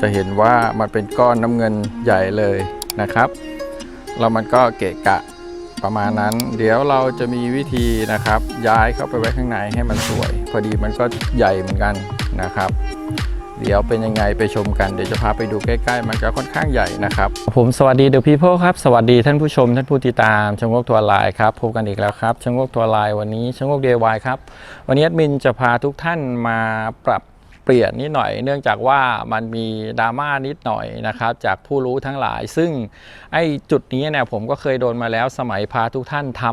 จะเห็นว่ามันเป็นก้อนน้ำเงินใหญ่เลยนะครับแล้วมันก็เกะกะประมาณนั้น เดี๋ยวเราจะมีวิธีนะครับ ย้ายเข้าไปไว้ข้างในให้มันสวย พอดีมันก็ใหญ่เหมือนกันนะครับ เดี๋ยวเป็นยังไงไปชมกันเดี๋ยวจะพาไปดูใกล้ๆ มันจะค่อนข้างใหญ่นะครับ ผมสวัสดีเดอะพีเพิลครับ สวัสดีท่านผู้ชมท่านผู้ติดตามชงโกทัวร์ไลน์ครับพบกันอีกแล้วครับชงโกทัวร์ไลน์วันนี้ชงโงก DIY ครับวันนี้แอดมินจะพาทุกท่านมาปรับ ปลี่ยนนิดหน่อย เนื่องจากว่ามันมีดราม่านิดหน่อยนะครับจากผู้รู้ทั้งหลาย ซึ่งไอ้จุดนี้เนี่ยผมก็เคยโดนมาแล้วสมัยพาทุกท่านท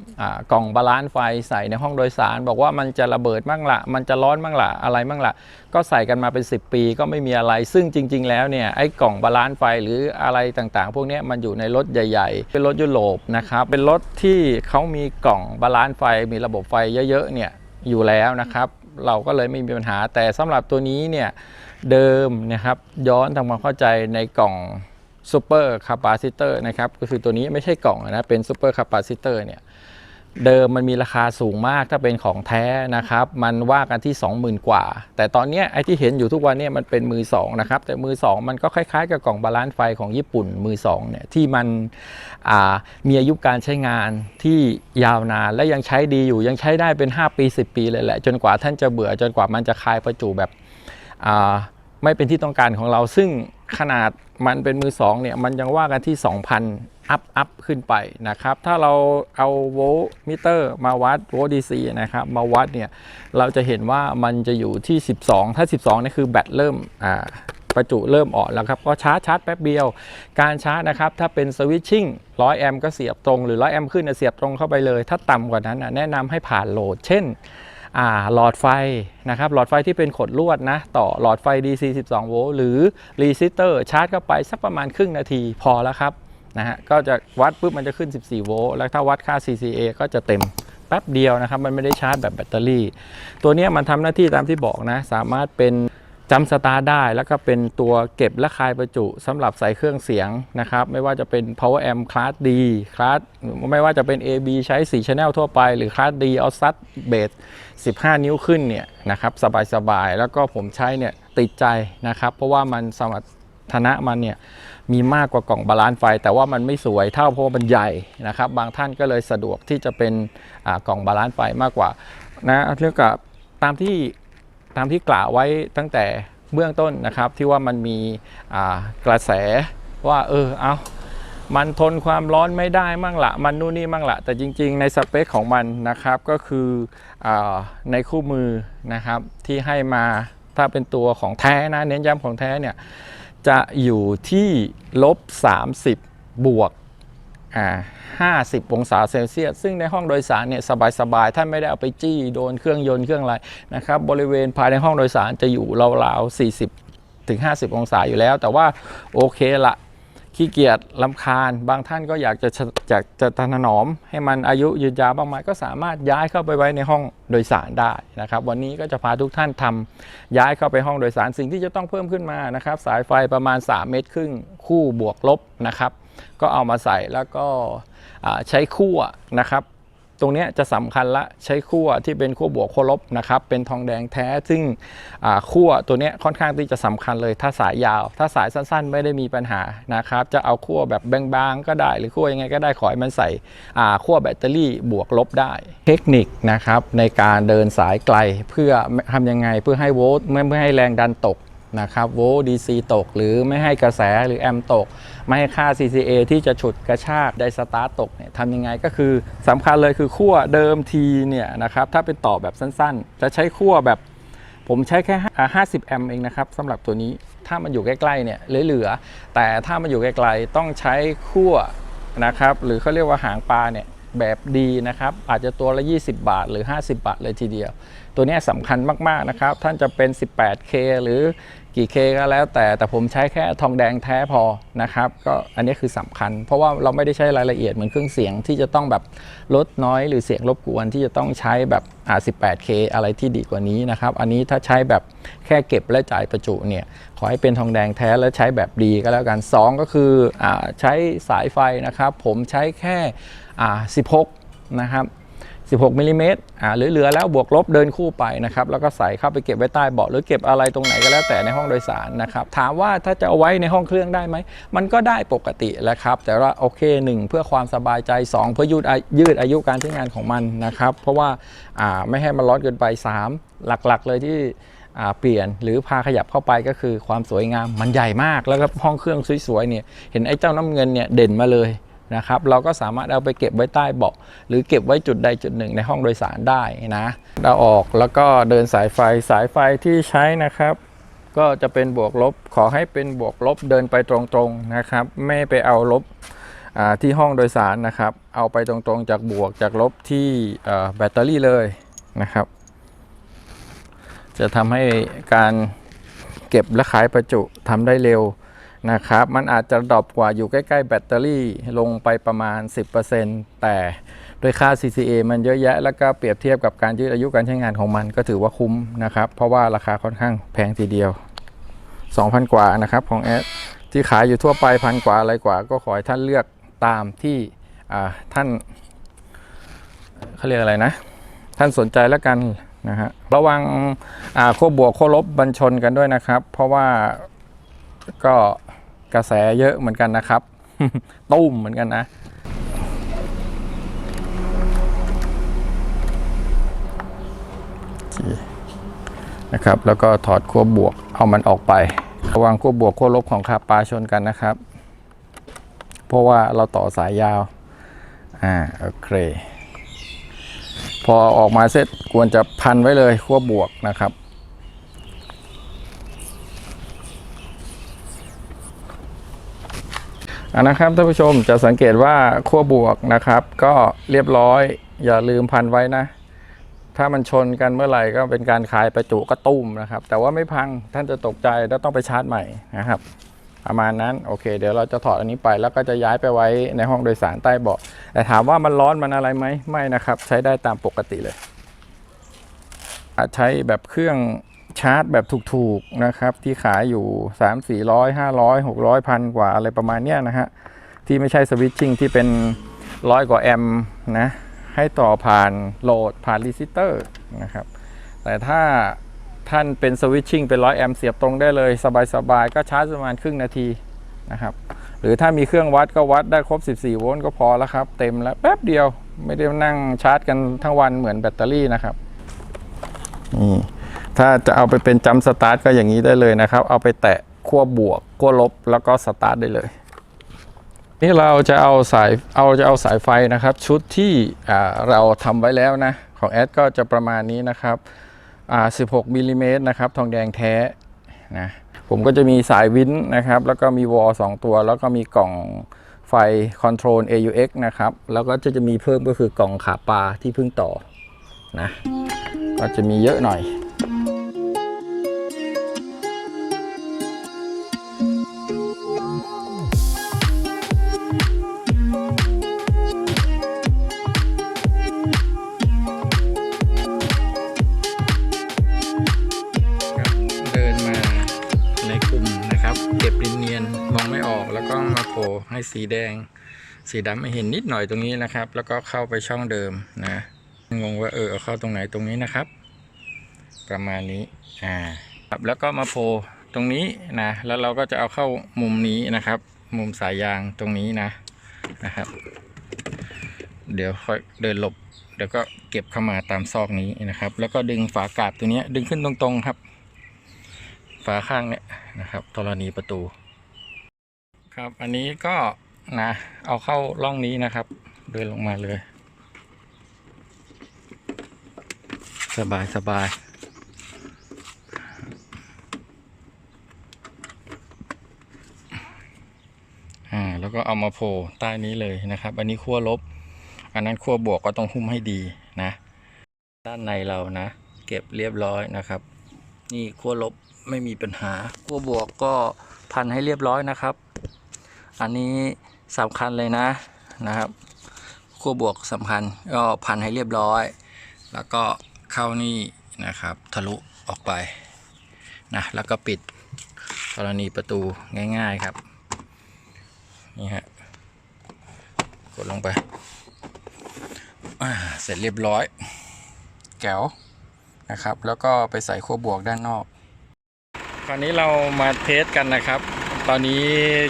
ำกล่องบาลานซ์ไฟใส่ในห้องโดยสาร บอกว่ามันจะระเบิดมั่งละมันจะร้อนมั่งละอะไรมั่งละก็ใส่กันมาเป็น 10 ปีก็ไม่มีอะไร ซึ่งจริง ๆ แล้วเนี่ยไอ้กล่องบาลานซ์ไฟหรืออะไรต่างๆ พวกนี้มันอยู่ในรถใหญ่ ๆ เป็นรถยุโรปนะครับเป็นรถที่เขามีกล่องบาลานซ์ไฟมีระบบไฟเยอะๆเนี่ย อยู่แล้วนะครับ เราก็เลยไม่มีปัญหาแต่สำหรับตัวนี้เนี่ยเดิมนะครับย้อนทำความเข้าใจในกล่องซูเปอร์คาปาซิเตอร์นะครับก็คือตัวนี้ไม่ใช่กล่องนะเป็นซูเปอร์คาปาซิเตอร์เนี่ย เดิมมันมีราคาสูงมากถ้าเป็นของแท้นะครับ มันว่ากันที่ 20,000 กว่า แต่ตอนนี้ไอ้ที่เห็นอยู่ทุกวันนี่ยมันเป็นมือสองนะครับแต่มือสองมันก็คล้ายๆ กับกล่องบาลานซ์ไฟของญี่ปุ่นมือสองเนี่ยที่มันมีอายุการใช้งานที่ยาวนานและยังใช้ดีอยู่ยังใช้ได้เป็น 5 ปี 10 ปีเลยแหละ จนกว่าท่านจะเบื่อจนกว่ามันจะคลายประจุแบบไม่เป็นที่ต้องการของเราซึ่ง ขนาดมันเป็นมือสองเนี่ยมันยังว่ากันที่ 2,000 อัพอัพขึ้นไปนะครับ ถ้าเราเอาโวลต์มิเตอร์มาวัดโวลต์ดีซีนะครับมาวัดเนี่ยเราจะเห็นว่ามันจะอยู่ที่ 12 ถ้า 12นี่คือแบตเริ่มอ่าประจุเริ่มอ่อนแล้วครับ ก็ชาร์จชาร์จแป๊บเดียว การชาร์จนะครับ ถ้าเป็นสวิตชิ่ง100 แอมป์ก็เสียบตรงหรือ 100 แอมป์ขึ้นเสียบตรงเข้าไปเลย ถ้าต่ำกว่านั้นนะแนะนำให้ผ่านโหลด เช่น หลอดไฟนะครับหลอดไฟที่เป็นขดลวดนะต่อหลอดไฟ DC 12 โวลต์หรือรีซิสเตอร์ชาร์จเข้าไปสักประมาณครึ่งนาทีพอแล้วครับนะฮะก็จะวัดปุ๊บมันจะขึ้น 14 โวลต์แล้วถ้าวัดค่า CCA ก็จะเต็มแป๊บเดียวนะครับ มันไม่ได้ชาร์จแบบแบตเตอรี่ ตัวเนี้ยมันทำหน้าที่ตามที่บอกนะ สามารถเป็น จำสตาร์ได้แล้วก็เป็นตัวเก็บและคายประจุสำหรับใส่เครื่องเสียงนะครับ ไม่ว่าจะเป็น power amp คลาส D คลาสไม่ว่าจะเป็น AB ใช้ 4 channel ทั่วไป หรือคลาส D เอาซัดเบส15 นิ้วขึ้นเนี่ยนะครับสบายๆ แล้วก็ผมใช้เนี่ยติดใจนะครับ เพราะว่ามันสมรรถนะมันเนี่ยมีมากกว่ากล่องบาลานซ์ไฟ แต่ว่ามันไม่สวยเท่าเพราะว่ามันใหญ่นะครับ บางท่านก็เลยสะดวกที่จะเป็นกล่องบาลานซ์ไฟมากกว่านะเรื่องกับตามที่ ตามที่กล่าวไว้ตั้งแต่เบื้องต้นนะครับ ที่ว่ามันมีกระแสว่าเออเอามันทนความร้อนไม่ได้มั่งละมันนู่นนี่มั่งละแต่จริง ๆ ในสเปคของมันนะครับก็คืออในคู่มือนะครับที่ให้มาถ้าเป็นตัวของแท้นะเน้นย้ำของแท้เนี่ยจะอยู่ที่ลบ 30 บวก 50 องศาเซลเซียส ซึ่งในห้องโดยสารเนี่ยสบายๆ ท่านไม่ได้เอาไปจี้โดนเครื่องยนต์เครื่องอะไรนะครับ บริเวณภายในห้องโดยสารจะอยู่ราวๆ 40 ถึง 50 องศาอยู่แล้ว แต่ว่าโอเคละขี้เกียจลำคาญ บางท่านก็อยากจะอยากจะถนอม ให้มันอายุยืนยาวบางไหมก็สามารถย้ายเข้าไปไว้ในห้องโดยสารได้นะครับ วันนี้ก็จะพาทุกท่านทำย้ายเข้าไปห้องโดยสารสิ่งที่จะต้องเพิ่มขึ้นมานะครับ สายไฟประมาณ 3 เมตรครึ่งคู่บวกลบนะครับ ก็เอามาใส่แล้วก็ใช้ขั้วนะครับ ตรงนี้จะสำคัญละใช้ขั้วที่เป็นขั้วบวกขั้วลบนะครับ เป็นทองแดงแท้ ซึ่งอ่าขั้วตัวนี้ค่อนข้างที่จะสำคัญเลย ถ้าสายยาว ถ้าสายสั้นๆ ไม่ได้มีปัญหานะครับ จะเอาขั้วแบบบางๆก็ได้ หรือขั้วยังไงก็ได้ขอให้มันใส่อ่าขั้วแบตเตอรี่บวกลบได้ เทคนิคนะครับในการเดินสายไกลเพื่อทำยังไงเพื่อให้โวลต์ไม่ให้แรงดันตก นะครับโวลต์ DC ตก หรือไม่ให้กระแสหรือแอมตก ไม่ให้ค่า CCA ที่จะฉุดกระชากไดสตาร์ตกเนี่ยทำยังไงก็คือสำคัญเลยคือขั้วเดิมทีเนี่ยนะครับถ้าเป็นต่อแบบสั้นๆ จะใช้ขั้วแบบผมใช้แค่ห้า50 แอมเองนะครับสำหรับตัวนี้ถ้ามันอยู่ใกล้ๆเนี่ยเหลือๆแต่ถ้ามันอยู่ไกลๆต้องใช้ขั้วนะครับหรือเขาเรียกว่าหางปลาเนี่ยแบบดีนะครับ อาจจะตัวละ 20 บาทหรือ 50 บาทเลยทีเดียว ตัวนี้สำคัญมาก ๆ นะครับ ท่านจะเป็น 18K หรือ กี่ K ก็แล้วแต่แต่ผมใช้แค่ทองแดงแท้พอนะครับ ก็อันนี้คือสำคัญ เพราะว่าเราไม่ได้ใช้รายละเอียดเหมือนเครื่องเสียงที่จะต้องแบบลดน้อยหรือเสียงรบกวนที่จะต้องใช้แบบอ่า 18K อะไรที่ดีกว่านี้นะครับ อันนี้ถ้าใช้แบบแค่เก็บและจ่ายประจุเนี่ย ขอให้เป็นทองแดงแท้และใช้แบบดีก็แล้วกัน 2 ก็คืออาใช้สายไฟนะครับ ผมใช้แค่อ่า16 นะครับ 16มิลลิเมตรอ่าหรือเหลือแล้วบวกลบเดินคู่ไปนะครับแล้วก็ใส่เข้าไปเก็บไว้ใต้เบาะหรือเก็บอะไรตรงไหนก็แล้วแต่ในห้องโดยสารนะครับถามว่าถ้าจะเอาไว้ในห้องเครื่องได้ไหม มันก็ได้ปกติแหล้วครับ แต่ว่าโอเคหนึ่งเพื่อความสบายใจ 2 เพื่อยืดอายืดอายุการใช้งานของมันนะครับ เพราะว่าอ่าไม่ให้มันร้อนเกินไป 3 หลักๆ เลยที่อ่าเปลี่ยนหรือพาขยับเข้าไปก็คือความสวยงามมันใหญ่มากแล้วก็ห้องเครื่องสวยๆเนี่ยเห็นไอ้เจ้าน้ำเงินเนี่ยเด่นมาเลย นะครับเราก็สามารถเอาไปเก็บไว้ใต้เบาะ หรือเก็บไว้จุดใดจุดหนึ่งในห้องโดยสารได้นะเราออกแล้วก็เดินสายไฟสายไฟที่ใช้นะครับ ก็จะเป็นบวกลบขอให้เป็นบวกลบเดินไปตรงๆนะครับ ไม่ไปเอาลบาที่ห้องโดยสารนะครับ เอาไปตรงๆจากบวกจากลบที่แบตเตอรี่เลยนะครับ จะทำให้การเก็บและขายประจุทำได้เร็ว นะครับ มันอาจจะดรอปกว่าอยู่ใกล้ๆ แบตเตอรี่ลงไปประมาณ 10%แต่โดยค่า CCA มันเยอะแยะ แล้วก็เปรียบเทียบกับการยืดอายุการใช้งานของมันก็ถือว่าคุ้มนะครับ เพราะว่าราคาค่อนข้างแพงทีเดียว 2,000 กว่านะครับของแอดที่ขายอยู่ทั่วไปพันกว่าอะไรกว่า ก็ขอให้ท่านเลือกตามที่ท่านเขาเรียกอะไรนะ ท่านสนใจแล้วกันนะฮะระวังอ่าขั้วบวกขั้วลบบรรชนกันด้วยนะครับ เพราะว่าก็ กระแสเยอะเหมือนกันนะครับ ตุ้มเหมือนกันนะ นะครับ แล้วก็ถอดขั้วบวกเอามันออกไป ระวังขั้วบวกขั้วลบของคาปลาชนกันนะครับ เพราะว่าเราต่อสายยาว อ่าโอเคพอออกมาเสร็จควรจะพันไว้เลยขั้วบวกนะครับ นนะครับท่านผู้ชมจะสังเกตว่าขั้วบวกนะครับ ก็เรียบร้อยอย่าลืมพันไว้นะ ถ้ามันชนกันเมื่อไหร่ก็เป็นการขายประจุกระตุ้มนะครับ แต่ว่าไม่พังท่านจะตกใจแล้วต้องไปชาร์จใหม่นะครับ ประมาณนั้นโอเค เดี๋ยวเราจะถอดอันนี้ไปแล้วก็จะย้ายไปไว้ในห้องโดยสารใต้เบาะแต่ถามว่ามันร้อนมันอะไรไหมไม่นะครับ ใช้ได้ตามปกติเลยอาจใช้แบบเครื่อง ชาร์จแบบถูกๆนะครับ ที่ขายอยู่ 3 4 0 0 500 600พันกว่าอะไรประมาณเนี้ยนะฮะ ที่ไม่ใช่สวิตชิ่งที่เป็นร้อยกว่าแอมป์นะให้ต่อผ่านโหลดผ่านรีซิสเตอร์นะครับ แต่ถ้าท่านเป็นสวิตชิ่งเป็นร้อยแอมป์เสียบตรงได้เลยสบายๆ ก็ชาร์จประมาณครึ่งนาทีนะครับ หรือถ้ามีเครื่องวัดก็วัดได้ครบ 14 โวลต์ก็พอแล้วครับ เต็มแล้วแป๊บเดียวไม่ได้นั่งชาร์จกันทั้งวันเหมือนแบตเตอรี่นะครับนี่ ถ้าจะเอาไปเป็นจัมสตาร์ทก็อย่างนี้ได้เลยนะครับ เอาไปแตะขั้วบวกขั้วลบแล้วก็สตาร์ทได้เลย นี่เราจะเอาสายเอาจะเอาสายไฟนะครับ ชุดที่เราทำไว้แล้วนะ ของแอดก็จะประมาณนี้นะครับอ่า16มิลลิเมตรนะครับ ทองแดงแท้นะผมก็จะมีสายวินนะครับ แล้วก็มีวอล2ตัว แล้วก็มีกล่องไฟคอนโทรล AUX นะครับ แล้วก็จะจะมีเพิ่มก็คือกล่องขาปลาที่เพิ่งต่อนะก็จะมีเยอะหน่อย สีแดง สีดำไม่เห็นนิดหน่อยตรงนี้นะครับ แล้วก็เข้าไปช่องเดิมนะงงว่าเออเข้าตรงไหนตรงนี้นะครับ ประมาณนี้อ่าครับแล้วก็มาโผล่ตรงนี้นะแล้วเราก็จะเอาเข้ามุมนี้นะครับ มุมสายยางตรงนี้นะนะครับ เดี๋ยวค่อยเดินหลบเดี๋ยวก็เก็บเข้ามาตามซอกนี้นะครับ แล้วก็ดึงฝากาบตัวนี้ดึงขึ้นตรงๆครับ ฝาข้างเนี่ยนะครับธรณีประตู ครับอันนี้ก็ นะเอาเข้าร่องนี้นะครับ เดินลงมาเลย สบายสบายอ่าแล้วก็เอามาโผล่ใต้นี้เลยนะครับ อันนี้ขั้วลบ อันนั้นขั้วบวกก็ต้องหุ้มให้ดีนะ ด้านในเรานะ เก็บเรียบร้อยนะครับ นี่ขั้วลบไม่มีปัญหาขั้วบวกก็พันให้เรียบร้อยนะครับ อันนี้ สำคัญเลยนะนะครับขั้วบวกสำคัญก็พันให้เรียบร้อย แล้วก็เข้านี่นะครับทะลุออกไปนะแล้วก็ปิดกรณีประตูง่ายๆครับนี่ฮะกดลงไปเสร็จเรียบร้อยแก้วนะครับ แล้วก็ไปใส่ขั้วบวกด้านนอก คราวนี้เรามาเทสกันนะครับ ตอนนี้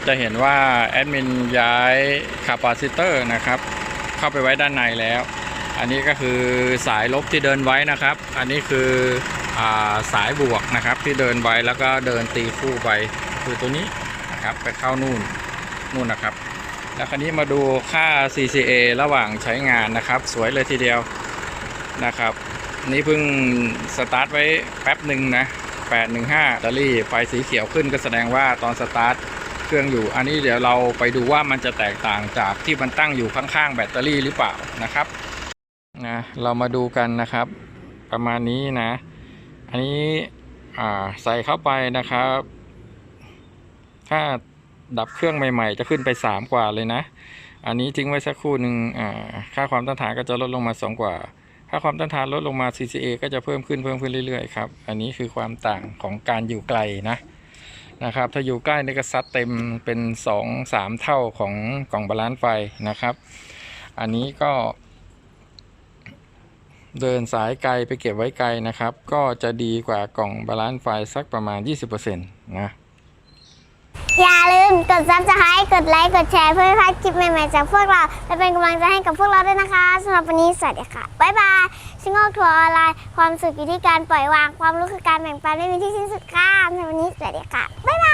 จะเห็นว่าแอดมินย้ายคาปาซิเตอร์นะครับ เข้าไปไว้ด้านในแล้ว อันนี้ก็คือสายลบที่เดินไว้นะครับ อันนี้คืออสายบวกนะครับที่เดินไว้แล้วก็เดินตีคู่ไปคือตัวนี้นะครับไปเข้านู่นนู่นนะครับ แล้วคราวนี้มาดูค่า CCA ระหว่างใช้งานนะครับ สวยเลยทีเดียวนะครับ นี่เพิ่งสตาร์ทไว้แป๊บหนึ่งนะ 815แบตเตอรี่ไฟสีเขียวขึ้นก็แสดงว่าตอนสตาร์ทเครื่องอยู่ อันนี้เดี๋ยวเราไปดูว่ามันจะแตกต่างจากที่มันตั้งอยู่ข้างๆแบตเตอรี่หรือเปล่านะครับนะเรามาดูกันนะครับ ประมาณนี้นะ อันนี้ใส่เข้าไปนะครับ ถ้าดับเครื่องใหม่ ๆ จะขึ้นไป 3 กว่าเลยนะ อันนี้ทิ้งไว้สักครู่หนึ่งค่าความต้านทานก็จะลดลงมา 2 กว่า ค่าความต้านทานลดลงมา CCA ก็จะเพิ่มขึ้นเพิ่มขึ้นเรื่อยๆครับ อันนี้คือความต่างของการอยู่ไกลนะนะครับ ถ้าอยู่ใกล้นี่ก็ซัดเต็มเป็น 2 3 เท่าของกล่องบาลานซ์ไฟนะครับ อันนี้ก็ เดินสายไกลไปเก็บไว้ไกลนะครับ ก็จะดีกว่ากล่องบาลานซ์ไฟสักประมาณ 20%นะ อย่าลืมกด subscribe กดไลค์ กดแชร์เพื่อไม่พลาดคลิปใหม่ๆจากพวกเรา และเป็นกำลังใจให้กับพวกเราด้วยนะคะสำหรับวันนี้สวัสดีค่ะ บ๊ายบายชิงโง่ทัวร์ออนไลน์ ความสุขอยู่ที่การปล่อยวาง ความรู้คือการแบ่งปันไม่มีที่สิ้นสุดค่ะสำหรับวันนี้สวัสดีค่ะ บ๊ายบาย